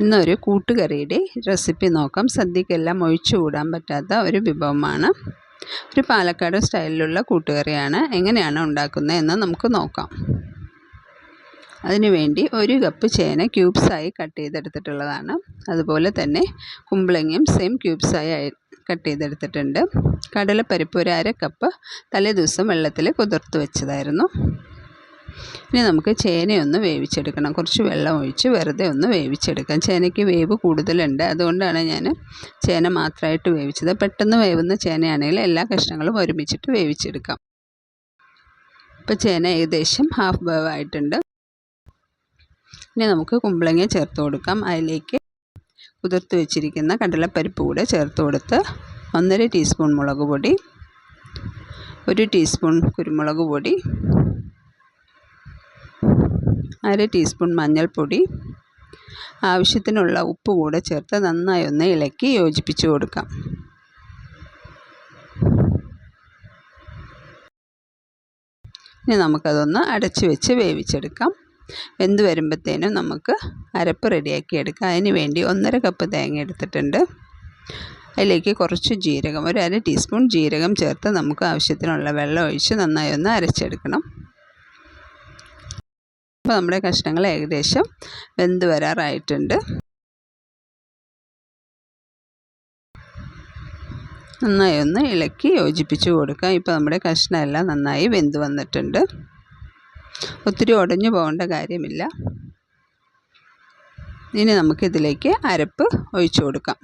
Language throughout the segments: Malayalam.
ഇന്നൊരു കൂട്ടുകറിയുടെ റെസിപ്പി നോക്കാം. സദ്യക്കെല്ലാം ഒഴിച്ചു കൂടാൻ പറ്റാത്ത ഒരു വിഭവമാണ്. ഒരു പാലക്കാട് സ്റ്റൈലിലുള്ള കൂട്ടുകറിയാണ്. എങ്ങനെയാണ് ഉണ്ടാക്കുന്നത് എന്ന് നമുക്ക് നോക്കാം. അതിനുവേണ്ടി ഒരു കപ്പ് ചേന ക്യൂബ്സായി കട്ട് ചെയ്തെടുത്തിട്ടുള്ളതാണ്. അതുപോലെ തന്നെ കുമ്പളങ്ങയും സെയിം ക്യൂബ്സായി കട്ട് ചെയ്തെടുത്തിട്ടുണ്ട്. കടലപ്പരിപ്പ് ഒരു അര കപ്പ് തലേ ദിവസം വെള്ളത്തിൽ കുതിർത്ത് വെച്ചതായിരുന്നു. ഇനി നമുക്ക് ചേനയൊന്ന് വേവിച്ചെടുക്കണം. കുറച്ച് വെള്ളം ഒഴിച്ച് വെറുതെ ഒന്ന് വേവിച്ചെടുക്കാം. ചേനയ്ക്ക് വേവ് കൂടുതലുണ്ട്. അതുകൊണ്ടാണ് ഞാൻ ചേന മാത്രമായിട്ട് വേവിച്ചത്. പെട്ടെന്ന് വേവുന്ന ചേനയാണെങ്കിൽ എല്ലാ കഷ്ണങ്ങളും ഒരുമിച്ചിട്ട് വേവിച്ചെടുക്കാം. ഇപ്പോൾ ചേന ഏകദേശം ഹാഫ് വേവായിട്ടുണ്ട് ഇനി നമുക്ക് കുമ്പളങ്ങ ചേർത്ത് കൊടുക്കാം. അതിലേക്ക് കുതിർത്ത് വെച്ചിരിക്കുന്ന കടലപ്പരിപ്പ് കൂടെ ചേർത്ത് കൊടുത്ത് ഒന്നര ടീസ്പൂൺ മുളക് പൊടി ഒരു ടീസ്പൂൺ കുരുമുളക് പൊടി അര ടീസ്പൂൺ മഞ്ഞൾപ്പൊടി. ആവശ്യത്തിനുള്ള ഉപ്പ് കൂടെ ചേർത്ത് നന്നായി ഒന്ന് ഇളക്കി യോജിപ്പിച്ച് കൊടുക്കാം. ഇനി നമുക്കതൊന്ന് അടച്ച് വെച്ച് വേവിച്ചെടുക്കാം. വെന്ത് വരുമ്പോഴത്തേനും നമുക്ക് അരപ്പ് റെഡിയാക്കി എടുക്കാം. അതിന് വേണ്ടി ഒന്നര കപ്പ് തേങ്ങ എടുത്തിട്ടുണ്ട്. അതിലേക്ക് കുറച്ച് ജീരകം ഒരു അര ടീസ്പൂൺ ജീരകം ചേർത്ത് നമുക്ക് ആവശ്യത്തിനുള്ള വെള്ളം ഒഴിച്ച് നന്നായി ഒന്ന് അരച്ചെടുക്കണം. അപ്പോൾ നമ്മുടെ കഷ്ണങ്ങൾ ഏകദേശം വെന്ത് വരാറായിട്ടുണ്ട്. നന്നായി ഒന്ന് ഇളക്കി യോജിപ്പിച്ച് കൊടുക്കാം. ഇപ്പോൾ നമ്മുടെ കഷ്ണമെല്ലാം നന്നായി വെന്ത് വന്നിട്ടുണ്ട്. ഒത്തിരി ഉടഞ്ഞു പോകേണ്ട കാര്യമില്ല. ഇനി നമുക്കിതിലേക്ക് അരപ്പ് ഒഴിച്ചു കൊടുക്കാം.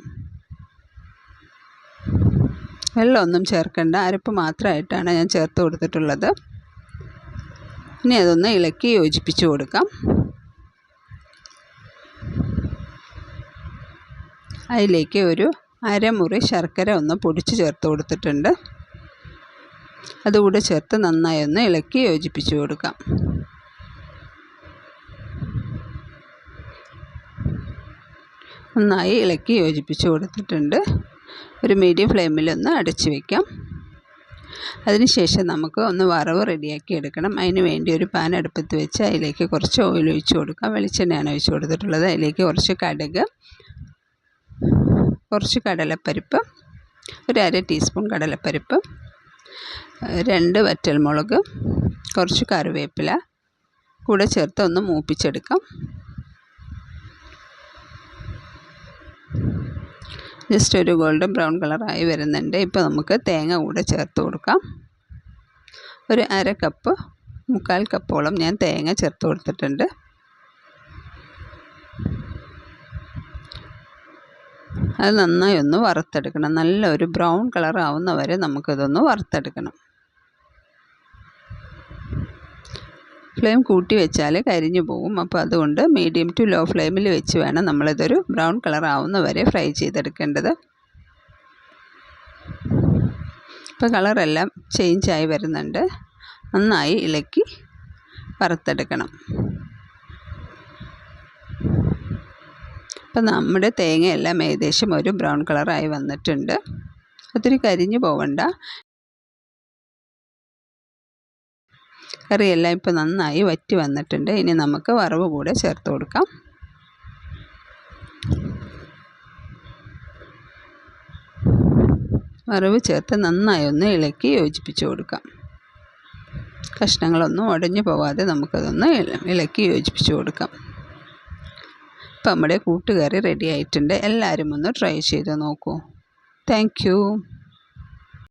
വെള്ളമൊന്നും ചേർക്കേണ്ട. അരപ്പ് മാത്രമായിട്ടാണ് ഞാൻ ചേർത്ത് കൊടുത്തിട്ടുള്ളത്. ഇനി അതൊന്ന് ഇളക്കി യോജിപ്പിച്ച് കൊടുക്കാം. അതിലേക്ക് ഒരു അരമുറി ശർക്കര ഒന്ന് പൊടിച്ച് ചേർത്ത് കൊടുത്തിട്ടുണ്ട്. അതുകൂടെ ചേർത്ത് നന്നായി ഒന്ന് ഇളക്കി യോജിപ്പിച്ച് കൊടുക്കാം. നന്നായി ഇളക്കി യോജിപ്പിച്ച് കൊടുത്തിട്ടുണ്ട്. ഒരു മീഡിയം ഫ്ലെയിമിലൊന്ന് അടച്ച് വയ്ക്കാം അതിനുശേഷം നമുക്ക് ഒന്ന് വറവ് റെഡിയാക്കി എടുക്കണം. അതിന് വേണ്ടി ഒരു പാൻ അടുപ്പത്ത് വെച്ച് അതിലേക്ക് കുറച്ച് ഓയിൽ ഒഴിച്ച് കൊടുക്കാം വെളിച്ചെണ്ണയാണ് ഒഴിച്ച് കൊടുത്തിട്ടുള്ളത്. അതിലേക്ക് കുറച്ച് കടുക് കുറച്ച് കടലപ്പരിപ്പ് ഒരു അര ടീസ്പൂൺ കടലപ്പരിപ്പ് രണ്ട് വറ്റൽമുളക് കുറച്ച് കറിവേപ്പില കൂടെ ചേർത്ത് ഒന്ന് മൂപ്പിച്ചെടുക്കാം. ജസ്റ്റ് ഒരു ഗോൾഡൻ ബ്രൗൺ കളറായി വരുന്നുണ്ട്. ഇപ്പോൾ നമുക്ക് തേങ്ങ കൂടെ ചേർത്ത് കൊടുക്കാം. ഒരു അര കപ്പ് മുക്കാൽ കപ്പോളം ഞാൻ തേങ്ങ ചേർത്ത് കൊടുത്തിട്ടുണ്ട്. അത് നന്നായി ഒന്ന് വറുത്തെടുക്കണം. നല്ല ഒരു ബ്രൗൺ കളർ വരെ നമുക്കിതൊന്ന് വറുത്തെടുക്കണം. ഫ്ലെയിം കൂട്ടി വെച്ചാൽ കരിഞ്ഞു പോകും. അപ്പോൾ അതുകൊണ്ട് മീഡിയം ടു ലോ ഫ്ലെയിമിൽ വെച്ച് വേണം നമ്മളിതൊരു ബ്രൗൺ കളർ ആവുന്ന വരെ ഫ്രൈ ചെയ്തെടുക്കേണ്ടത്. ഇപ്പോൾ കളറെല്ലാം ചേഞ്ചായി വരുന്നുണ്ട്. നന്നായി ഇളക്കി വറുത്തെടുക്കണം. അപ്പോൾ നമ്മുടെ തേങ്ങയെല്ലാം ഏകദേശം ഒരു ബ്രൗൺ കളറായി വന്നിട്ടുണ്ട്. ഒത്തിരി കരിഞ്ഞു പോകണ്ട കറിയെല്ലാം ഇപ്പോൾ നന്നായി വറ്റി വന്നിട്ടുണ്ട്. ഇനി നമുക്ക് വറവ് കൂടെ ചേർത്ത് കൊടുക്കാം. വറവ് ചേർത്ത് നന്നായി ഒന്ന് ഇളക്കി യോജിപ്പിച്ച് കൊടുക്കാം. കഷ്ണങ്ങളൊന്നും ഉടഞ്ഞു പോവാതെ നമുക്കതൊന്ന് ഇളക്കി യോജിപ്പിച്ച് കൊടുക്കാം. ഇപ്പം നമ്മുടെ കൂട്ടുകറി റെഡി ആയിട്ടുണ്ട്. എല്ലാവരും ഒന്ന് ട്രൈ ചെയ്ത് നോക്കൂ. താങ്ക്